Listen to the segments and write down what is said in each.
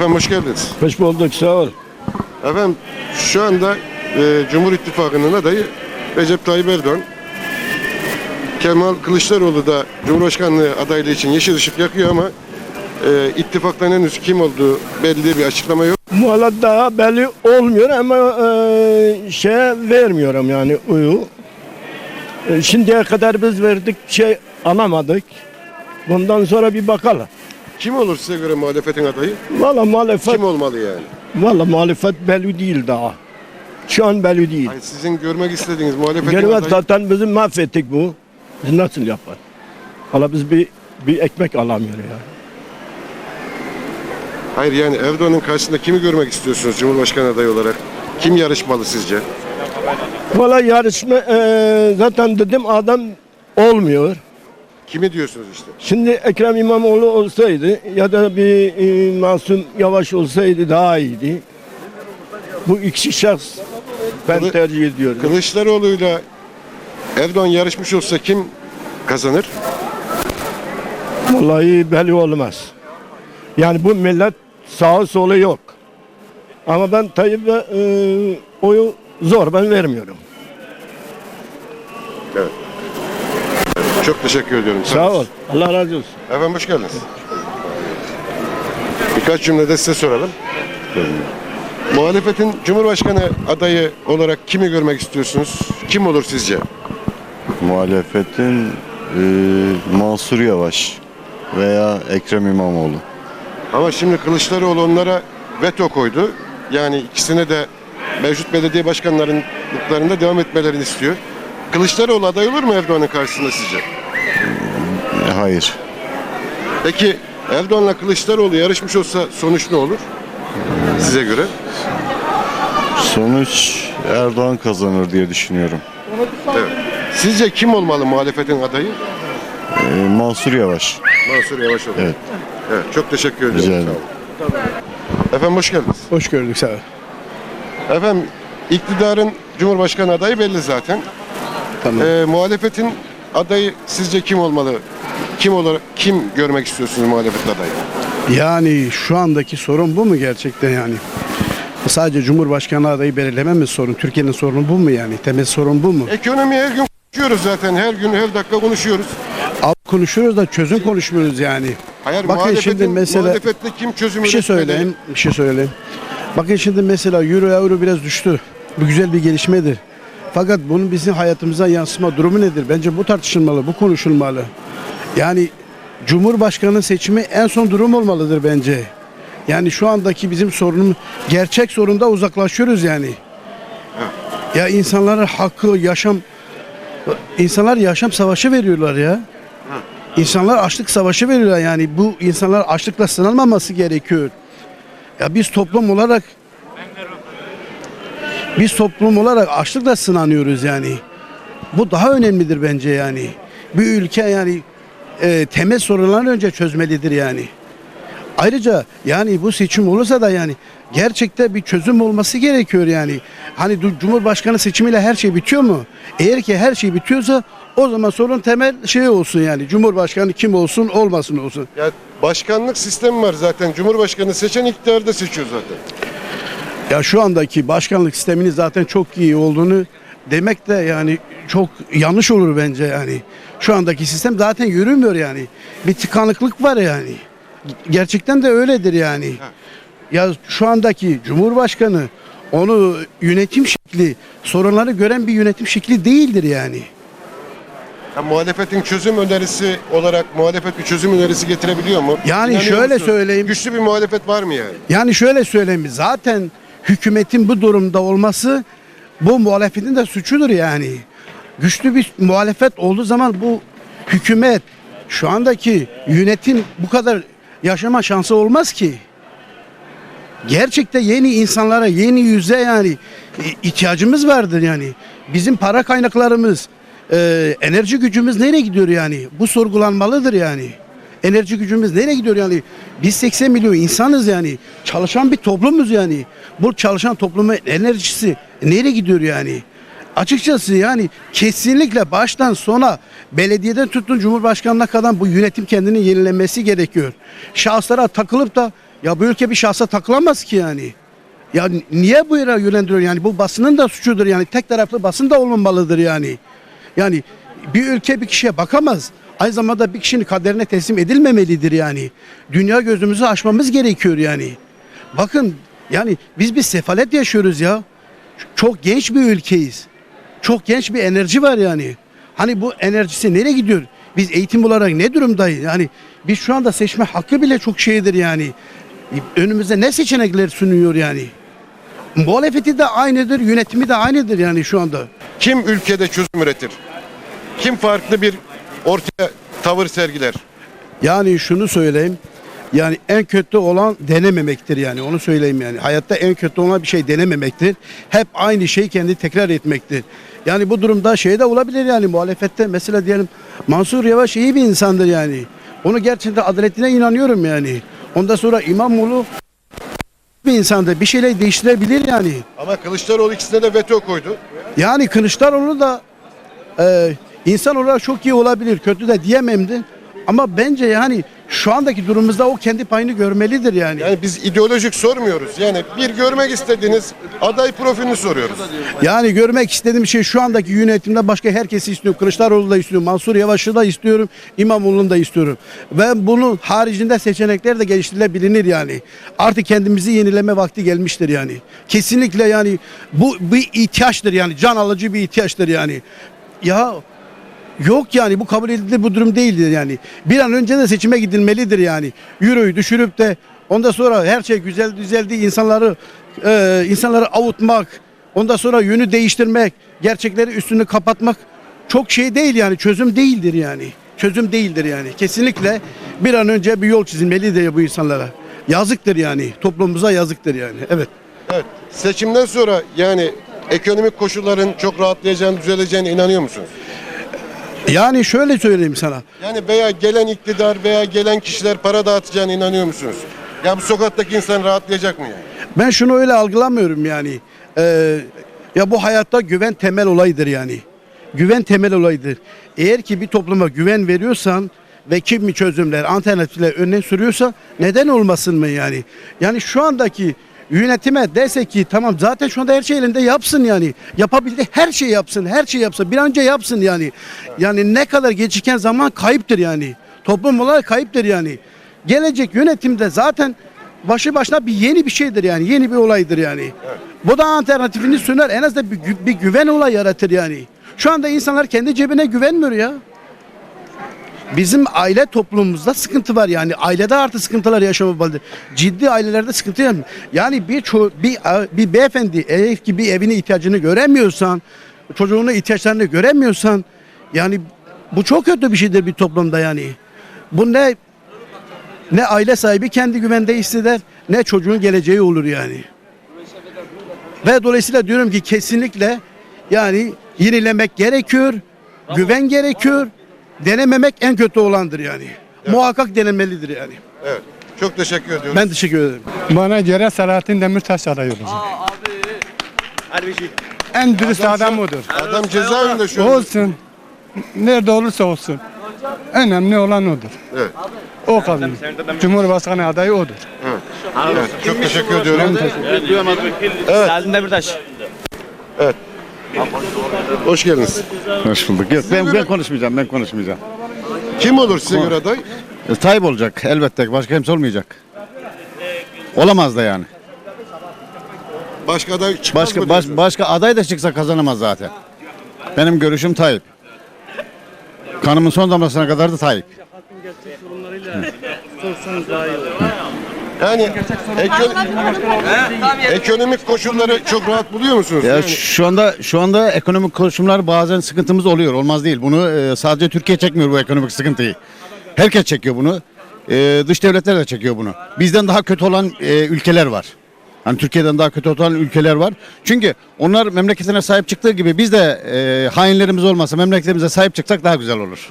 Efendim hoş geldiniz. Hoş bulduk sağ ol. Efendim şu anda e, Cumhur İttifakı'nın adayı Recep Tayyip Erdoğan. Kemal Kılıçdaroğlu da Cumhurbaşkanlığı adaylığı için yeşil ışık yakıyor ama e, ittifaktan henüz kim olduğu belli bir açıklama yok. Valla daha belli olmuyor ama e, şey vermiyorum yani uyu. E, şimdiye kadar biz verdik şey alamadık. Bundan sonra bir bakalım. Kim olur size göre muhalefetin adayı? Valla muhalefet, Kim olmalı yani? valla muhalefet belli değil daha. Şu an belli değil. Hayır, sizin görmek istediğiniz muhalefetin Gelmez adayı zaten bizi mahvettik bu. Biz nasıl yapar? Valla biz bir bir ekmek alamıyor yani. Hayır yani Erdoğan'ın karşısında kimi görmek istiyorsunuz Cumhurbaşkanı adayı olarak? Kim yarışmalı sizce? Valla yarışma e, zaten dedim adam olmuyor. Kimi diyorsunuz işte? Şimdi Ekrem İmamoğlu olsaydı ya da bir e, Masum Yavaş olsaydı daha iyiydi. Bu iki şahs ben Kılı- tercih ediyorum. Kılıçdaroğlu'yla Erdoğan yarışmış olsa kim kazanır? Vallahi belli olmaz. Yani bu millet sağı solu yok. Ama ben Tayyip'e e, oyu zor ben vermiyorum. Çok teşekkür ediyorum. Sağ ol. Allah razı olsun. Efendim hoş geldiniz. Birkaç cümlede size soralım. Muhalefetin Cumhurbaşkanı adayı olarak kimi görmek istiyorsunuz? Kim olur sizce? Muhalefetin e, Mansur Yavaş veya Ekrem İmamoğlu. Ama şimdi Kılıçdaroğlu onlara veto koydu. Yani ikisine de mevcut belediye başkanlarında devam etmelerini istiyor. Kılıçdaroğlu aday olur mu Erdoğan'ın karşısında sizce? E, hayır. Peki Erdoğan'la Kılıçdaroğlu yarışmış olsa sonuç ne olur? Size göre? Sonuç Erdoğan kazanır diye düşünüyorum. Evet. Sizce kim olmalı muhalefetin adayı? E, Mansur Yavaş. Mansur Yavaş olur. Evet. Evet, çok teşekkür ediyorum. Rica Sağ ederim. olun. Efendim hoş geldiniz. Hoş gördük sağ ol. Efendim iktidarın Cumhurbaşkanı adayı belli zaten. Tamam. Ee, muhalefetin adayı sizce kim olmalı? Kim olarak kim görmek istiyorsunuz muhalefet adayı? Yani şu andaki sorun bu mu gerçekten yani? Sadece Cumhurbaşkanı adayı belirleme mi sorun? Türkiye'nin sorunu bu mu yani? Temel sorun bu mu? Ekonomi her gün konuşuyoruz zaten. Her gün her dakika konuşuyoruz. Al konuşuyoruz da çözüm konuşmuyoruz yani. Hayır Bakın şimdi mesela- muhalefette kim çözüm Bir şey üretmeli? söyleyeyim, bir şey söyleyeyim. Bakın şimdi mesela euro euro biraz düştü. Bu güzel bir gelişmedir. Fakat bunun bizim hayatımıza yansıma durumu nedir? Bence bu tartışılmalı, bu konuşulmalı. Yani Cumhurbaşkanı seçimi en son durum olmalıdır bence. Yani şu andaki bizim sorunumuz gerçek sorunda uzaklaşıyoruz yani. Ya insanlara hakkı, yaşam insanlar yaşam savaşı veriyorlar ya. İnsanlar açlık savaşı veriyorlar yani bu insanlar açlıkla sınanmaması gerekiyor. Ya biz toplum olarak biz toplum olarak açlıkla sınanıyoruz yani. Bu daha önemlidir bence yani. Bir ülke yani e, temel sorunları önce çözmelidir yani. Ayrıca yani bu seçim olursa da yani gerçekte bir çözüm olması gerekiyor yani. Hani Cumhurbaşkanı seçimiyle her şey bitiyor mu? Eğer ki her şey bitiyorsa o zaman sorun temel şey olsun yani. Cumhurbaşkanı kim olsun olmasın olsun. Ya başkanlık sistemi var zaten. Cumhurbaşkanı seçen iktidarı da seçiyor zaten. Ya şu andaki başkanlık sisteminin zaten çok iyi olduğunu demek de yani çok yanlış olur bence yani. Şu andaki sistem zaten yürümüyor yani. Bir tıkanıklık var yani. Gerçekten de öyledir yani. Ya şu andaki Cumhurbaşkanı onu yönetim şekli, sorunları gören bir yönetim şekli değildir yani. Ya muhalefetin çözüm önerisi olarak muhalefet bir çözüm önerisi getirebiliyor mu? Yani İnanıyor şöyle musun? söyleyeyim. Güçlü bir muhalefet var mı yani? Yani şöyle söyleyeyim zaten hükümetin bu durumda olması bu muhalefetin de suçudur yani. Güçlü bir muhalefet olduğu zaman bu hükümet şu andaki yönetim bu kadar yaşama şansı olmaz ki. Gerçekte yeni insanlara, yeni yüze yani e, ihtiyacımız vardır yani. Bizim para kaynaklarımız, e, enerji gücümüz nereye gidiyor yani? Bu sorgulanmalıdır yani. Enerji gücümüz nereye gidiyor yani? Biz 80 milyon insanız yani. Çalışan bir toplumuz yani. Bu çalışan toplumun enerjisi nereye gidiyor yani? Açıkçası yani kesinlikle baştan sona belediyeden tutun Cumhurbaşkanına kadar bu yönetim kendini yenilenmesi gerekiyor. Şahıslara takılıp da Ya bu ülke bir şahsa takılamaz ki yani. Ya niye bu yere yönlendiriyor yani bu basının da suçudur yani tek taraflı basın da olmamalıdır yani. Yani bir ülke bir kişiye bakamaz. Aynı zamanda bir kişinin kaderine teslim edilmemelidir yani. Dünya gözümüzü açmamız gerekiyor yani. Bakın yani biz bir sefalet yaşıyoruz ya. Çok genç bir ülkeyiz. Çok genç bir enerji var yani. Hani bu enerjisi nereye gidiyor? Biz eğitim olarak ne durumdayız? Yani biz şu anda seçme hakkı bile çok şeydir yani. Önümüze ne seçenekler sunuyor yani? Muhalefeti de aynıdır, yönetimi de aynıdır yani şu anda. Kim ülkede çözüm üretir? Kim farklı bir ortaya tavır sergiler? Yani şunu söyleyeyim. Yani en kötü olan denememektir yani onu söyleyeyim yani. Hayatta en kötü olan bir şey denememektir. Hep aynı şeyi kendi tekrar etmektir. Yani bu durumda şey de olabilir yani muhalefette mesela diyelim Mansur Yavaş iyi bir insandır yani. Onu gerçekten adaletine inanıyorum yani. Ondan sonra İmamoğlu bir insandır. Bir şeyler değiştirebilir yani. Ama Kılıçdaroğlu ikisine de veto koydu. Yani Kılıçdaroğlu da e, insan olarak çok iyi olabilir. Kötü de diyemem de. Ama bence yani şu andaki durumumuzda o kendi payını görmelidir yani. Yani biz ideolojik sormuyoruz. Yani bir görmek istediğiniz aday profilini soruyoruz. Yani görmek istediğim şey şu andaki yönetimde başka herkesi istiyorum. Kılıçdaroğlu da istiyorum. Mansur Yavaş'ı da istiyorum. İmamoğlu'nu da istiyorum. Ve bunun haricinde seçenekler de geliştirilebilir yani. Artık kendimizi yenileme vakti gelmiştir yani. Kesinlikle yani bu bir ihtiyaçtır yani. Can alıcı bir ihtiyaçtır yani. Ya Yok yani bu kabul edilir bu durum değildir yani. Bir an önce de seçime gidilmelidir yani. Euroyu düşürüp de ondan sonra her şey güzel düzeldi insanları e, insanları avutmak, ondan sonra yönü değiştirmek, gerçekleri üstünü kapatmak çok şey değil yani çözüm değildir yani. Çözüm değildir yani. Kesinlikle bir an önce bir yol çizilmelidir bu insanlara. Yazıktır yani. Toplumumuza yazıktır yani. Evet. Evet. Seçimden sonra yani ekonomik koşulların çok rahatlayacağını, düzeleceğine inanıyor musunuz? Yani şöyle söyleyeyim sana. Yani veya gelen iktidar veya gelen kişiler para dağıtacağına inanıyor musunuz? Ya bu sokaktaki insan rahatlayacak mı yani? Ben şunu öyle algılamıyorum yani. Ee, ya bu hayatta güven temel olaydır yani. Güven temel olaydır. Eğer ki bir topluma güven veriyorsan ve kimi çözümler, alternatifler önüne sürüyorsa neden olmasın mı yani? Yani şu andaki yönetime dese ki tamam zaten şu anda her şey elinde yapsın yani. Yapabildiği her şeyi yapsın, her şeyi yapsın. Bir an önce yapsın yani. Yani ne kadar geciken zaman kayıptır yani. Toplum olarak kayıptır yani. Gelecek yönetimde zaten başı başına bir yeni bir şeydir yani. Yeni bir olaydır yani. Bu da alternatifini sunar. En azından bir, gü- bir güven olay yaratır yani. Şu anda insanlar kendi cebine güvenmiyor ya. Bizim aile toplumumuzda sıkıntı var yani ailede artı sıkıntılar yaşamalıdır. Ciddi ailelerde sıkıntı var. Yani bir ço- bir bir beyefendi eğer ki bir evine ihtiyacını göremiyorsan, çocuğunun ihtiyaçlarını göremiyorsan yani bu çok kötü bir şeydir bir toplumda yani. Bu ne ne aile sahibi kendi güvende hisseder ne çocuğun geleceği olur yani. Ve dolayısıyla diyorum ki kesinlikle yani yenilemek gerekiyor, güven gerekiyor. Denememek en kötü olandır yani. Muhakkak denenmelidir yani. Evet. Çok teşekkür ediyoruz. Ben teşekkür ederim. Bana göre Selahattin Demirtaş aday olacak. En dürüst Adam adam odur. Adam cezaevinde şu. Olsun. Nerede olursa olsun. Önemli olan odur. Evet. O kadar. Cumhurbaşkanı adayı odur. evet. Çok teşekkür ediyorum. Selahattin Demirtaş. Hoş geldiniz. Hoş bulduk. Yok ben, ben konuşmayacağım, ben konuşmayacağım. Kim olur size göre aday? E, Tayyip olacak elbette. Başka kimse olmayacak. Olamaz da yani. Başka aday çıkmaz Başka mı baş, diyorsunuz? başka aday da çıksa kazanamaz zaten. Benim görüşüm Tayyip. Kanımın son damlasına kadar da Tayyip. Yani ekon- ekonomik koşulları çok rahat buluyor musunuz? Ya Yani şu anda şu anda ekonomik koşullar bazen sıkıntımız oluyor. Olmaz değil. Bunu e, sadece Türkiye çekmiyor bu ekonomik sıkıntıyı. Herkes çekiyor bunu. E, dış devletler de çekiyor bunu. Bizden daha kötü olan e, ülkeler var. Hani Türkiye'den daha kötü olan ülkeler var. Çünkü onlar memleketine sahip çıktığı gibi biz de e, hainlerimiz olmasa memleketimize sahip çıksak daha güzel olur.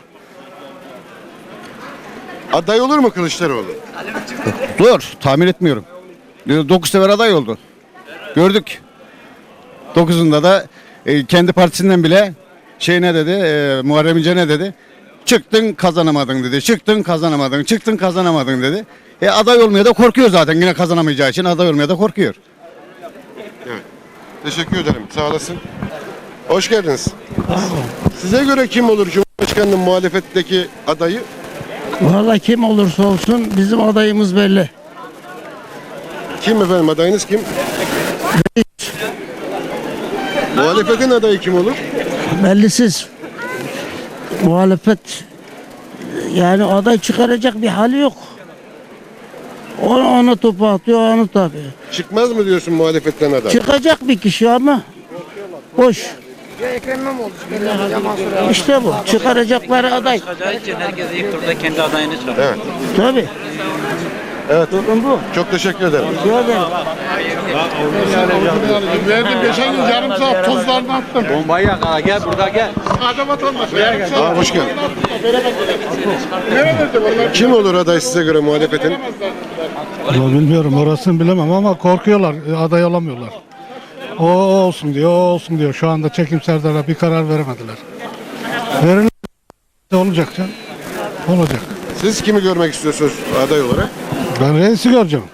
Aday olur mu Kılıçdaroğlu? Dur, tahmin etmiyorum. 9 sefer aday oldu. Gördük. Dokuzunda da e, kendi partisinden bile şey ne dedi, e, Muharrem İnce ne dedi? Çıktın kazanamadın dedi. Çıktın kazanamadın. Çıktın kazanamadın dedi. E aday olmaya da korkuyor zaten. Yine kazanamayacağı için aday olmaya da korkuyor. Teşekkür ederim. Sağ olasın. Hoş geldiniz. Size göre kim olur Cumhurbaşkanı'nın muhalefetteki adayı? Vallahi kim olursa olsun bizim adayımız belli. Kim efendim adayınız kim? Muhalefetin adayı kim olur? Bellisiz. Muhalefet yani aday çıkaracak bir hali yok. Onu, onu topu atıyor, onu tabii. Çıkmaz mı diyorsun muhalefetten aday? Çıkacak bir kişi ama boş. İşte bu. Çıkaracakları aday. için herkes ilk turda kendi adayını çıkarıyor. Evet. Tabii. Evet. Durum bu. Çok teşekkür ederim. Rica ederim. Verdim geçen gün yarım saat tozlarını attım. Bombayı yakala gel burada gel. Sade vatandaş. Yarım saat. Aa, hoş geldin. Kim olur aday size göre muhalefetin? Vallahi bilmiyorum orasını bilemem ama korkuyorlar aday olamıyorlar. O olsun diyor, o olsun diyor. Şu anda çekimserlere bir karar veremediler. Verilir olacak can. Olacak. Siz kimi görmek istiyorsunuz aday olarak? Ben reisi göreceğim.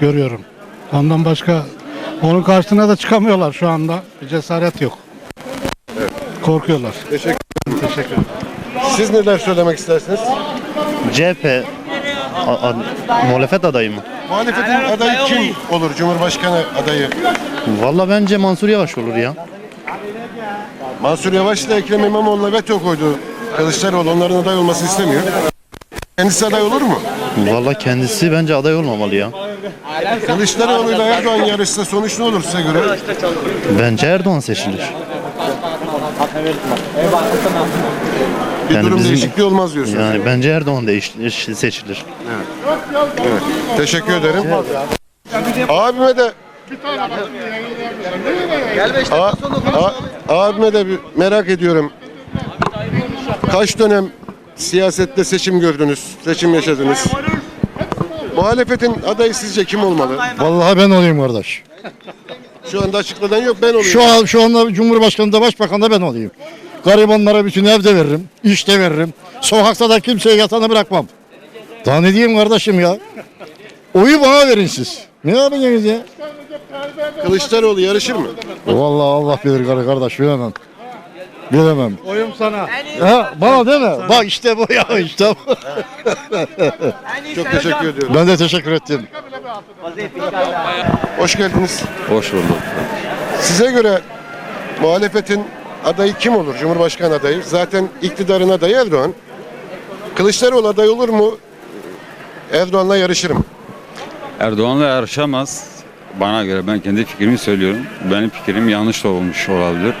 Görüyorum. Ondan başka onun karşısına da çıkamıyorlar şu anda. Bir cesaret yok. Korkuyorlar. Teşekkür ederim. Siz neler söylemek istersiniz? CHP a- a- muhalefet adayı mı? Muhalefetin adayı kim olur? Cumhurbaşkanı adayı. Valla bence Mansur Yavaş olur ya. Mansur Yavaş da Ekrem İmamoğlu'na veto koydu. Kılıçdaroğlu onların aday olmasını istemiyor. Kendisi aday olur mu? Valla kendisi bence aday olmamalı ya. Kılıçdaroğlu ile Erdoğan yarışsa sonuç ne olur size göre? Bence Erdoğan seçilir. Bir Yani durum bizim- değişikliği olmaz diyorsunuz. Yani bence Erdoğan değiş seçilir. Teşekkür ederim. Abime de A- A- abime de bir merak ediyorum. Kaç dönem siyasette seçim gördünüz, seçim yaşadınız? Muhalefetin adayı sizce kim olmalı? Vallahi ben olayım kardeş. Şu anda açıklanan yok ben olayım. Şu an şu anda Cumhurbaşkanı da Başbakan da ben olayım. Garibanlara bütün evde veririm, işte veririm. Sokakta da kimseye yatanı bırakmam. Daha ne diyeyim kardeşim ya? Oyu bana verin siz. Ne yapacaksınız ya? Kılıçdaroğlu yarışır mı? Vallahi Allah bilir karı kardeş bilemem. Bilemem. Oyum sana. Ha, bana değil mi? Bak işte bu ya işte bu. Çok teşekkür ediyorum. Ben de teşekkür ettim. Hoş geldiniz. Hoş bulduk. Size göre muhalefetin adayı kim olur? Cumhurbaşkanı adayı. Zaten iktidarın adayı Erdoğan. Kılıçdaroğlu aday olur mu? Erdoğan'la yarışır mı? Erdoğan'la yarışamaz. Bana göre ben kendi fikrimi söylüyorum. Benim fikrim yanlış da olmuş olabilir.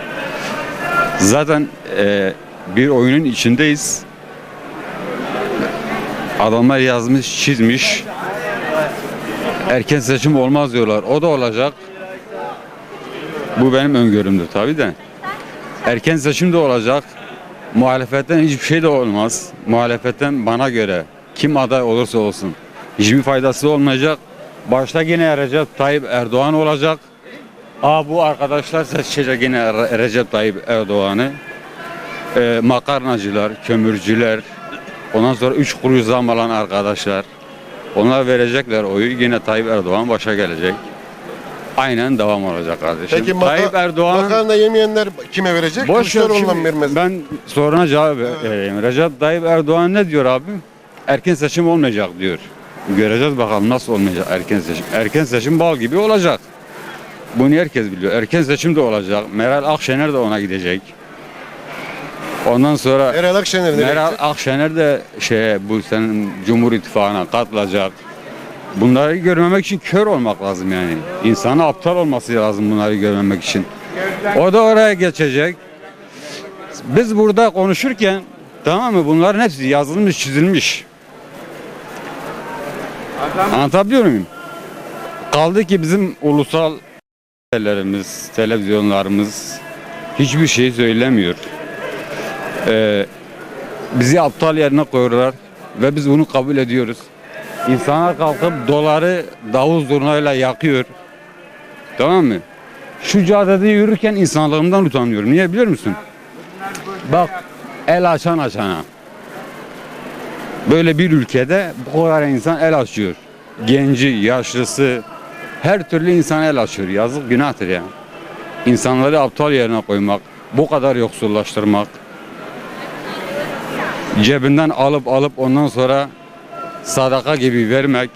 Zaten e, bir oyunun içindeyiz. Adamlar yazmış, çizmiş. Erken seçim olmaz diyorlar. O da olacak. Bu benim öngörümdür tabii de. Erken seçim de olacak. Muhalefetten hiçbir şey de olmaz. Muhalefetten bana göre kim aday olursa olsun hiçbir faydası olmayacak. Başta yine Recep Tayyip Erdoğan olacak. Aa bu arkadaşlar seçecek yine Re- Recep Tayyip Erdoğan'ı. Ee, makarnacılar, kömürcüler, ondan sonra üç kuruş zam alan arkadaşlar. Onlar verecekler oyu yine Tayyip Erdoğan başa gelecek. Aynen devam olacak kardeşim. Peki maka- Tayyip Erdoğan makarna yemeyenler kime verecek? Boş ver Kılıçdaroğlu'na mı şimdi. vermez? Ben soruna cevap vereyim. Recep Tayyip Erdoğan ne diyor abi? Erken seçim olmayacak diyor. Göreceğiz bakalım nasıl olmayacak erken seçim. Erken seçim bal gibi olacak. Bunu herkes biliyor. Erken seçim de olacak. Meral Akşener de ona gidecek. Ondan sonra Meral Akşener Meral? Akşener de şey bu senin Cumhur İttifakı'na katılacak. Bunları görmemek için kör olmak lazım yani. İnsanın aptal olması lazım bunları görmemek için. O da oraya geçecek. Biz burada konuşurken tamam mı bunların hepsi yazılmış çizilmiş. Anlatabiliyor muyum? Kaldı ki bizim ulusal şeylerimiz, televizyonlarımız hiçbir şey söylemiyor. Ee, bizi aptal yerine koyuyorlar ve biz bunu kabul ediyoruz. İnsanlar kalkıp doları davul zurnayla yakıyor. Tamam mı? Şu caddede yürürken insanlığımdan utanıyorum. Niye biliyor musun? Bak el açan açana. Böyle bir ülkede bu kadar insan el açıyor. Genci, yaşlısı, her türlü insan el açıyor. Yazık günahtır ya. İnsanları aptal yerine koymak, bu kadar yoksullaştırmak, cebinden alıp alıp ondan sonra sadaka gibi vermek.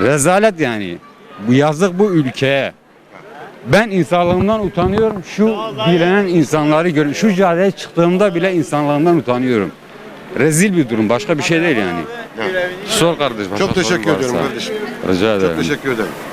Rezalet yani. Bu yazık bu ülkeye. Ben insanlığımdan utanıyorum. Şu bilenen insanları gör. Şu caddeye çıktığımda bile insanlığımdan utanıyorum. Rezil bir durum. Başka bir şey değil yani. Sor kardeş. başka Çok teşekkür ediyorum kardeşim. Rica ederim. Çok teşekkür ederim.